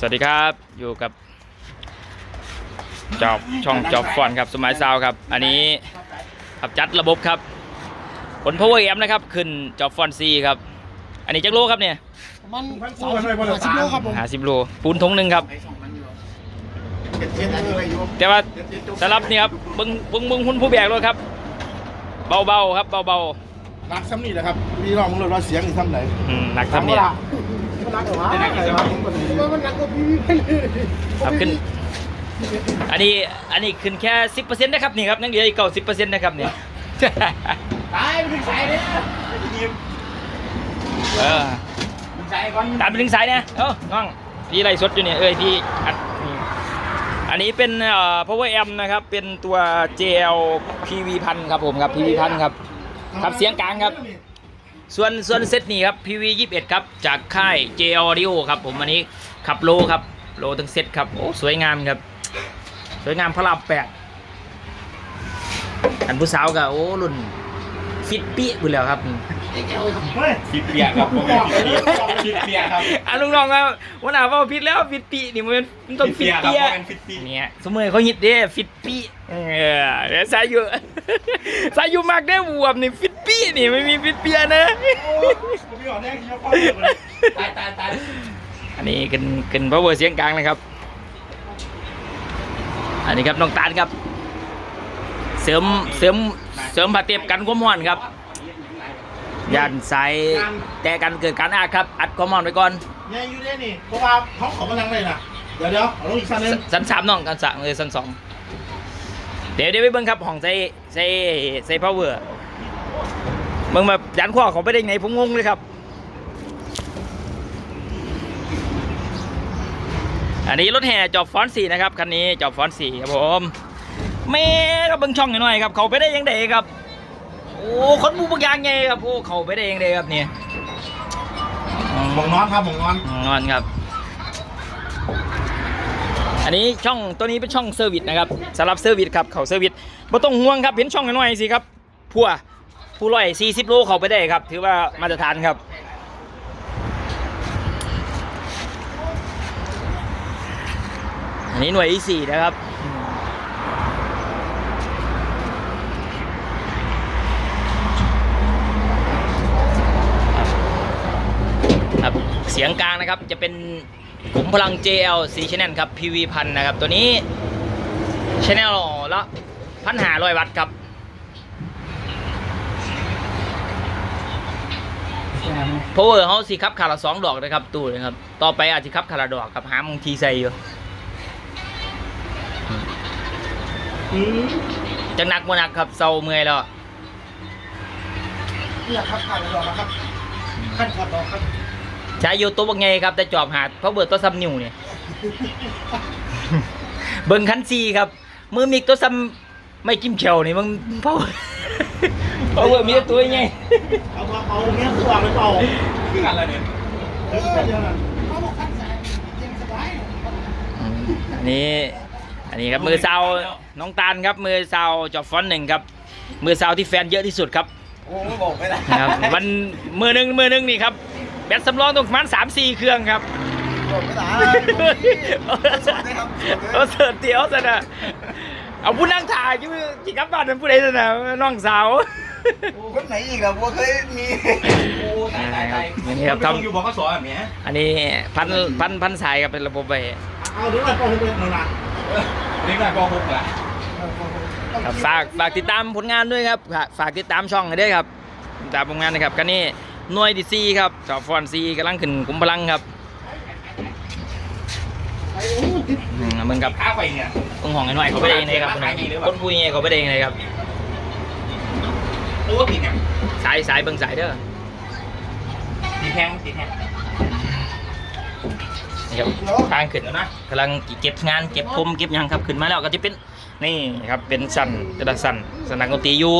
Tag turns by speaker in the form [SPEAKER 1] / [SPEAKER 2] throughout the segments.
[SPEAKER 1] สวัสดีครับอยู่กับจอบช่องจอบฟอนครับสมัยซาวครับ อันนี้ขับจัดระบบครับ ผล power amp นะครับ ขึ้นจอบฟอนซีครับ อันนี้จักโลครับเนี่ย
[SPEAKER 2] มันสามสิบห้าสิบโลครับผม
[SPEAKER 1] หาสิบโลปูนทงหนึ่งครับ แต่ว่าสำหรับนี่ครับเบิ้งเบิ้งเบิ้งหุ่นผู้แบกรถครับ เบาๆครับเบา
[SPEAKER 2] รักซ้ำนี่แหละครับพี่น้องมึงเลยว่าเสียงนี่ซ้ำไหน
[SPEAKER 1] ๆอืมหนักทำเนี่ ครับขึ้น อันนี้อันนี้ขึ้นแค่สิบเปอร์เซ็นต์นะครับนี่ครับนั่งเหลืออีกเก้าสิบเปอร์เซ็นต์นะครับเนี่ย
[SPEAKER 2] ตายไปถึงสายเลย
[SPEAKER 1] เออ
[SPEAKER 2] สายก่อน
[SPEAKER 1] ตามไปถึงสายเนี่ยเอ้าน้องพี่ไล่สดอยู่เนี่ยเอ้ยพี่อัดนี่อันนี้เป็นเอ่อ power amp นะครับ เป็นตัว JL PV พันครับผมครับ PV พันครับ ครับเสียงกลางครับ ส่วนส่วนเซตนี้ครับ PV 21ครับ จากค่าย JL Audio ครับผมอันนี้ขับโลครับ โลทั้งเซตครับ โอ้ สวยงามครับ สวยงามพระรามแปดอันผู้สาวก็โอ้รุ่นฟิตปี้บุญแล้วครับ
[SPEAKER 2] เฮ้ย
[SPEAKER 3] ฟิตเปียกครับผมเป็นฟิตเปียกฟิตเปียกครับ
[SPEAKER 1] อะลุงน้องครับวันหน้าว่าฟิตแล้วฟิตปีนี่มันมันต้องฟิต
[SPEAKER 3] ครับ
[SPEAKER 1] เปีย
[SPEAKER 3] ผมเป็นฟิตเปียก
[SPEAKER 1] เนี่ยสมมติเขาฮิตเด้ฟิตปีเออเดี๋ยวสายอยู่สายอยู่มากได้บวมนี่ฟิตปี นี่ไม่มีฟิตเปียนะ
[SPEAKER 2] ผมพี่หอแดงที่เขาป้อนเลย
[SPEAKER 3] ตายตายตาย
[SPEAKER 1] อันนี้ขึ้นขึ้นพาวเวอร์เสียงกลางนะครับ อันนี้ครับน้องตาลครับ เสริมเสริมเสริมผ้าเตียบกันความร้อนครับยันสายแต่กันเกิดการอาครับ อัดความร้อนไว้ก่อน
[SPEAKER 2] เนี่ยอยู่เนี่ยนี่เพราะว่าเขาขอมาลังเลยนะเดี๋ยวเดี๋ยวเอาลงอีกสั้นนึง
[SPEAKER 1] สันสามน้องกันสามเลยสันสองเดี๋ยวเดี๋ยวไปเบิ่งครับห้องใส่ใส่ใส่พาวเวอร์ เบิ่งแบบยันข้อเขาไปได้ไงผมงงเลยครับ อันนี้รถแห่จอบฟอนต์สี่นะครับคันนี้จอบฟอนต์สี่ครับผมแม่ก็เบิ่งช่องหน่อยๆครับ เขาไปได้ยังไงครับ โอ้คนมูบางอย่างไงครับโอ้เขาไปได้ยังไงครับเนี่ย
[SPEAKER 2] หมองนอนครับหมองนอน
[SPEAKER 1] นอนครับ อันนี้ช่องตัวนี้เป็นช่องเซอร์วิสนะครับสำหรับเซอร์วิสครับเขาเซอร์วิสไม่ต้องห่วงครับเห็นช่องน้อยๆสิครับพัว ผู้ร้อยสี่สิบโลเขาไปได้ครับ ถือว่ามาตรฐานครับอันนี้หน่วย E4 นะครับครับ เสียงกลางนะครับจะเป็นขุมพลัง JL 4 Channel ครับ PV พันนะครับ ตัวนี้ Channel ละพันหาร้อยวัตต์ครับ Power เขาสิครับขาดละสองดอกนะครับตู้นะครับ ต่อไปอาจจะครับขาดละดอกครับหาบางทีใส่อยู่
[SPEAKER 2] อืม
[SPEAKER 1] จังหนักบ่หนักครับเศร้าเมื่อยแล้ว
[SPEAKER 2] เนี่ยครับขาดดอกนะครับขั้นขาดดอกครับ
[SPEAKER 1] ใช้อยู่ตัวบักไงครับแต่จอบหาดเพราะเบิดตัวซ้ำนิ้วเนี่ยเบิ่งคันซีครับมือมิกตัวซ้ำไม่จิ้มเขียวนี่มึงเพราะ เพราะว่ามีแต่ตัวไง
[SPEAKER 2] เอามาเอาเงี้ยตัวไปเป่า
[SPEAKER 3] คือกันอะไรเนี่ย
[SPEAKER 2] เออเดี๋ยวนะ
[SPEAKER 1] อันนี้อันนี้ครับมือซาวน้องตาลครับมือซาวจอบฟอนต์หนึ่งครับ มือซาวที่แฟนเยอะที่สุดครับ
[SPEAKER 3] โอ้บอกไม่ได้
[SPEAKER 1] นะครับวันมือหนึ่งมือหนึ่งนี่ครับแบตสำรองต้องประมาณสามสี่เครื่องครับ
[SPEAKER 2] บอกไม่ได้
[SPEAKER 1] เอาเสิร์ตเตี๋ยวซะนะ เอาผู้นั่งถ่ายอยู่จิกับบ้านเป็นผู้ใดซะนะน้องสาว
[SPEAKER 3] คนไหนอีกอะบัวเคยมีโอ้ตายตายตาย
[SPEAKER 1] นี่ครับทำ
[SPEAKER 3] อยู่บอกเขาสอนแบบนี้
[SPEAKER 1] อันนี้พันพันพันสายครับเป็นระบบไป
[SPEAKER 2] เอาเดี๋ยวไปเป่าให้เป็นหน่อยนะ
[SPEAKER 3] นี่ก็ป .6 ละ
[SPEAKER 1] ครับฝากฝากติดตามผลงานด้วยครับฝากฝากติดตามช่องให้ด้วยครับติดตามผลงานนะครับกันนี่หน่วยดีซีครับจอบฟอนซีกำลังขึ้นกุมพลังครับ อืมมึงกับ
[SPEAKER 3] ข้าไปเนี่ย
[SPEAKER 1] ต้องห้องไอ้หน่อยเขาไปได้ยังไงครับคนนั้นคนพูดยังไงเขาไปได้ยังไงครับ
[SPEAKER 3] โอ้ติดเนี่ย
[SPEAKER 1] สายสายเบิ่งสายเด้อ
[SPEAKER 3] ติดแทงติดแทง
[SPEAKER 1] นี่ครับทางขึ้น
[SPEAKER 3] เดี๋ยวนะ
[SPEAKER 1] กำลังเก็บงานเก็บพรมเก็บหยังครับขึ้นมาแล้วก็จะเป็นนี่ครับเป็นสันกระดาษสันสนักดนตรีอยู่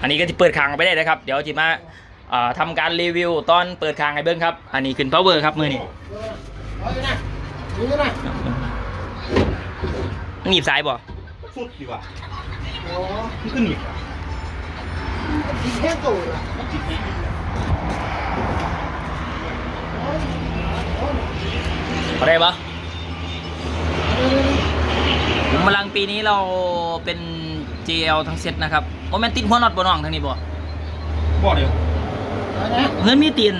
[SPEAKER 1] อันนี้ก็จะเปิดคางไปได้นะครับ เดี๋ยวจะมาเอ่อทำการรีวิวตอนเปิดคางให้เบิ้งครับ อันนี้ขึ้น power ครับมือนี่
[SPEAKER 2] เอาอยู่ นะอยู่นะ
[SPEAKER 1] หนีบสายบ่
[SPEAKER 3] สุดดีกว่า
[SPEAKER 2] โอ้
[SPEAKER 3] มันขึ้นอีก
[SPEAKER 2] ยแค่ตัวละ
[SPEAKER 3] ติดแทง
[SPEAKER 2] โอ้ย
[SPEAKER 1] พอได้ปะผมพลังปีนี้เราเป็น JL ทั้งเซตนะครับโอแมนติดหัวน็อตบนน้องทางนี้บ่
[SPEAKER 3] บอกเดี๋ยว
[SPEAKER 1] เงินมีตีน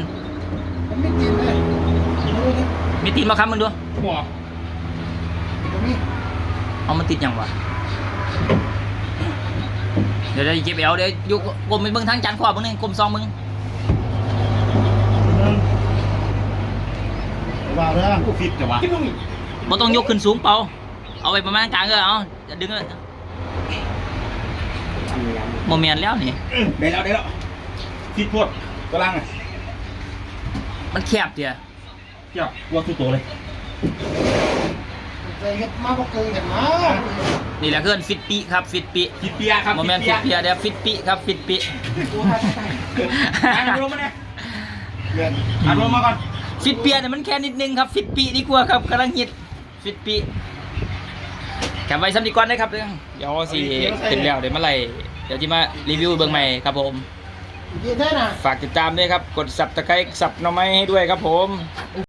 [SPEAKER 4] มันไม่กินเลย
[SPEAKER 1] มีตีนมาค้ำมึงดู
[SPEAKER 3] บอก
[SPEAKER 4] ตรงนี้
[SPEAKER 1] เอามันติดยังวะ เดี๋ยวเดี๋ยวเก็บเอวเดี๋ยวอยุกกลมไปเบิ่งทางจานขวาเบิ่งหนึงกลมซองมึง
[SPEAKER 3] ว่าเรื่องกูฟิตจะวะ
[SPEAKER 1] บ่ต้องยกขึ้นสูงเปล่า เอาไปประมาณกลางก็เอาอย่าดึงเลยโมเมนแล้วนี่
[SPEAKER 3] ได้แล้วได้แล้วฟิตพวดกำลังอะ
[SPEAKER 1] มันแคบเดียว
[SPEAKER 3] เจ้าวัวตัวโตเลย
[SPEAKER 4] ใจเฮ็ดมาบ่เคยเห็นมา
[SPEAKER 1] นี่แหละเพื่อนฟิตปีครับฟิตปี
[SPEAKER 3] ฟิตเปียครับ
[SPEAKER 1] โมเมนฟิตเปียเดี๋ยวฟิตปีครับฟิตปี
[SPEAKER 3] อ่านรวมมาเนี่ย
[SPEAKER 4] เพื่อน
[SPEAKER 3] อ่านรวมมาก่อน
[SPEAKER 1] ฟิตเปียเนี่ยมันแค่นิดนึงครับฟิตปีดีกว่าครับกำลังฮิตฟิตปีแคปไว้ซ้ำดีก่อนนะครับเรื่องเดี๋ยวสิเป็นแล้วเดี๋ยวเมื่อไหร่เดี๋ยวจะมารีวิวเบื้องใหม่ครับผม
[SPEAKER 4] กินได้น่ะ
[SPEAKER 1] ฝากติดตามด้วยครับ กดสับตะไคร้สับหน่อไม้ให้ด้วยครับผม